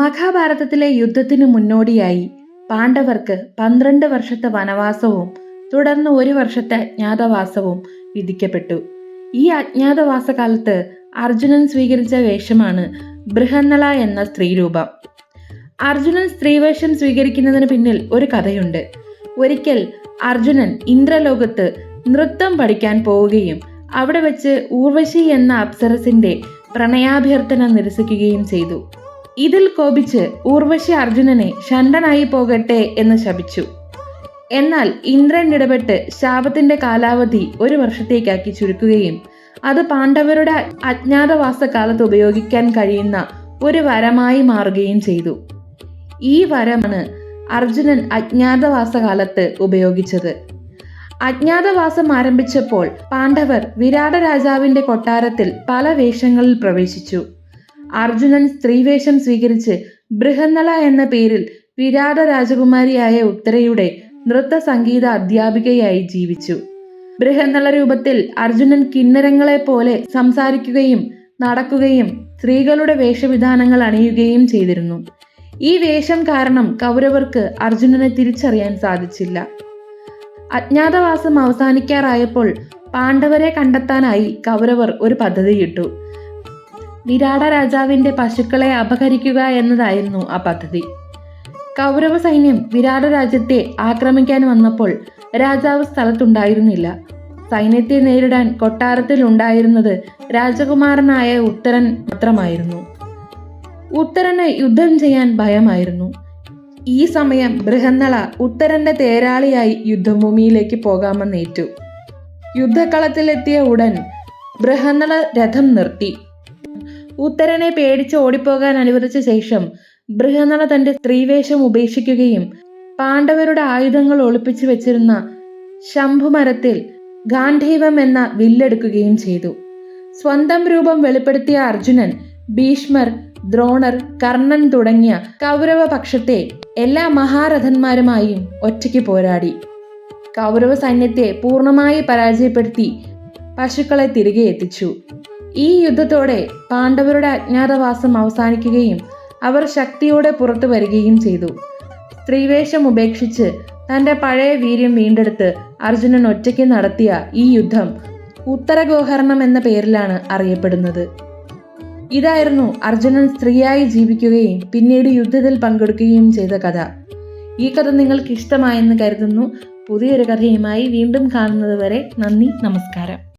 മഹാഭാരതത്തിലെ യുദ്ധത്തിന് മുന്നോടിയായി പാണ്ഡവർക്ക് പന്ത്രണ്ട് വർഷത്തെ വനവാസവും തുടർന്ന് ഒരു വർഷത്തെ അജ്ഞാതവാസവും വിധിക്കപ്പെട്ടു. ഈ അജ്ഞാതവാസ കാലത്ത് അർജുനൻ സ്വീകരിച്ച വേഷമാണ് ബൃഹന്നള എന്ന സ്ത്രീരൂപം. അർജുനൻ സ്ത്രീവേഷം സ്വീകരിക്കുന്നതിന് പിന്നിൽ ഒരു കഥയുണ്ട്. ഒരിക്കൽ അർജുനൻ ഇന്ദ്രലോകത്ത് നൃത്തം പഠിക്കാൻ പോവുകയും അവിടെ വെച്ച് ഊർവശി എന്ന അപ്സരസിന്റെ പ്രണയാഭ്യർത്ഥന നിരസിക്കുകയും ചെയ്തു. ഇതിൽ കോപിച്ച് ഊർവശി അർജുനനെ ഷണ്ടനായി പോകട്ടെ എന്ന് ശപിച്ചു. എന്നാൽ ഇന്ദ്രൻ ഇടപെട്ട് ശാപത്തിന്റെ കാലാവധി ഒരു വർഷത്തേക്കാക്കി ചുരുക്കുകയും അത് പാണ്ഡവരുടെ അജ്ഞാതവാസ കാലത്ത് ഉപയോഗിക്കാൻ കഴിയുന്ന ഒരു വരമായി മാറുകയും ചെയ്തു. ഈ വരമാണ് അർജുനൻ അജ്ഞാതവാസ കാലത്ത് ഉപയോഗിച്ചത്. അജ്ഞാതവാസം ആരംഭിച്ചപ്പോൾ പാണ്ഡവർ വിരാട രാജാവിന്റെ കൊട്ടാരത്തിൽ പല വേഷങ്ങളിൽ പ്രവേശിച്ചു. അർജുനൻ സ്ത്രീവേഷം സ്വീകരിച്ച് ബൃഹന്നള എന്ന പേരിൽ വിരാട രാജകുമാരിയായ ഉത്തരയുടെ നൃത്ത സംഗീത അധ്യാപികയായി ജീവിച്ചു. ബൃഹന്നള രൂപത്തിൽ അർജുനൻ കിന്നരങ്ങളെ പോലെ സംസാരിക്കുകയും നടക്കുകയും സ്ത്രീകളുടെ വേഷവിധാനങ്ങൾ അണിയുകയും ചെയ്തിരുന്നു. ഈ വേഷം കാരണം കൗരവർക്ക് അർജുനനെ തിരിച്ചറിയാൻ സാധിച്ചില്ല. അജ്ഞാതവാസം അവസാനിക്കാറായപ്പോൾ പാണ്ഡവരെ കണ്ടെത്താനായി കൗരവർ ഒരു പദ്ധതിയിട്ടു. വിരാട രാജാവിന്റെ പശുക്കളെ അപഹരിക്കുക എന്നതായിരുന്നു ആ പദ്ധതി. കൗരവ സൈന്യം വിരാട രാജ്യത്തെ ആക്രമിക്കാൻ വന്നപ്പോൾ രാജാവ് സ്ഥലത്തുണ്ടായിരുന്നില്ല. സൈന്യത്തെ നേരിടാൻ കൊട്ടാരത്തിൽ ഉണ്ടായിരുന്നത് രാജകുമാരനായ ഉത്തരൻ മാത്രമായിരുന്നു. ഉത്തരന് യുദ്ധം ചെയ്യാൻ ഭയമായിരുന്നു. ഈ സമയം ബൃഹന്നള ഉത്തരന്റെ തേരാളിയായി യുദ്ധഭൂമിയിലേക്ക് പോകാമെന്നേറ്റു. യുദ്ധക്കളത്തിലെത്തിയ ഉടൻ ബൃഹന്നള രഥം നിർത്തി. ഉത്തരനെ പേടിച്ച് ഓടിപ്പോകാൻ അനുവദിച്ച ശേഷം ബൃഹനട തന്റെ സ്ത്രീവേഷം ഉപേക്ഷിക്കുകയും പാണ്ഡവരുടെ ആയുധങ്ങൾ ഒളിപ്പിച്ചു വെച്ചിരുന്ന ശംഭുമരത്തിൽ ഗാന്ധീവം എന്ന വില്ലെടുക്കുകയും ചെയ്തു. സ്വന്തം രൂപം വെളിപ്പെടുത്തിയ അർജുനൻ ഭീഷ്മർ ദ്രോണർ കർണൻ തുടങ്ങിയ കൗരവ പക്ഷത്തെ എല്ലാ മഹാരഥന്മാരുമായും ഒറ്റയ്ക്ക് പോരാടി. കൗരവ സൈന്യത്തെ പൂർണമായി പരാജയപ്പെടുത്തി പശുക്കളെ തിരികെ എത്തിച്ചു. ഈ യുദ്ധത്തോടെ പാണ്ഡവരുടെ അജ്ഞാതവാസം അവസാനിക്കുകയും അവർ ശക്തിയോടെ പുറത്തു വരികയും ചെയ്തു. സ്ത്രീവേഷം ഉപേക്ഷിച്ച് തന്റെ പഴയ വീര്യം വീണ്ടെടുത്ത് അർജുനൻ ഒറ്റയ്ക്ക് നടത്തിയ ഈ യുദ്ധം ഉത്തരഗോഹരണം എന്ന പേരിലാണ് അറിയപ്പെടുന്നത്. ഇതായിരുന്നു അർജുനൻ സ്ത്രീയായി ജീവിക്കുകയും പിന്നീട് യുദ്ധത്തിൽ പങ്കെടുക്കുകയും ചെയ്ത കഥ. ഈ കഥ നിങ്ങൾക്ക് ഇഷ്ടമായെന്ന് കരുതുന്നു. പുതിയൊരു കഥയുമായി വീണ്ടും കാണുന്നത് വരെ നന്ദി നമസ്കാരം.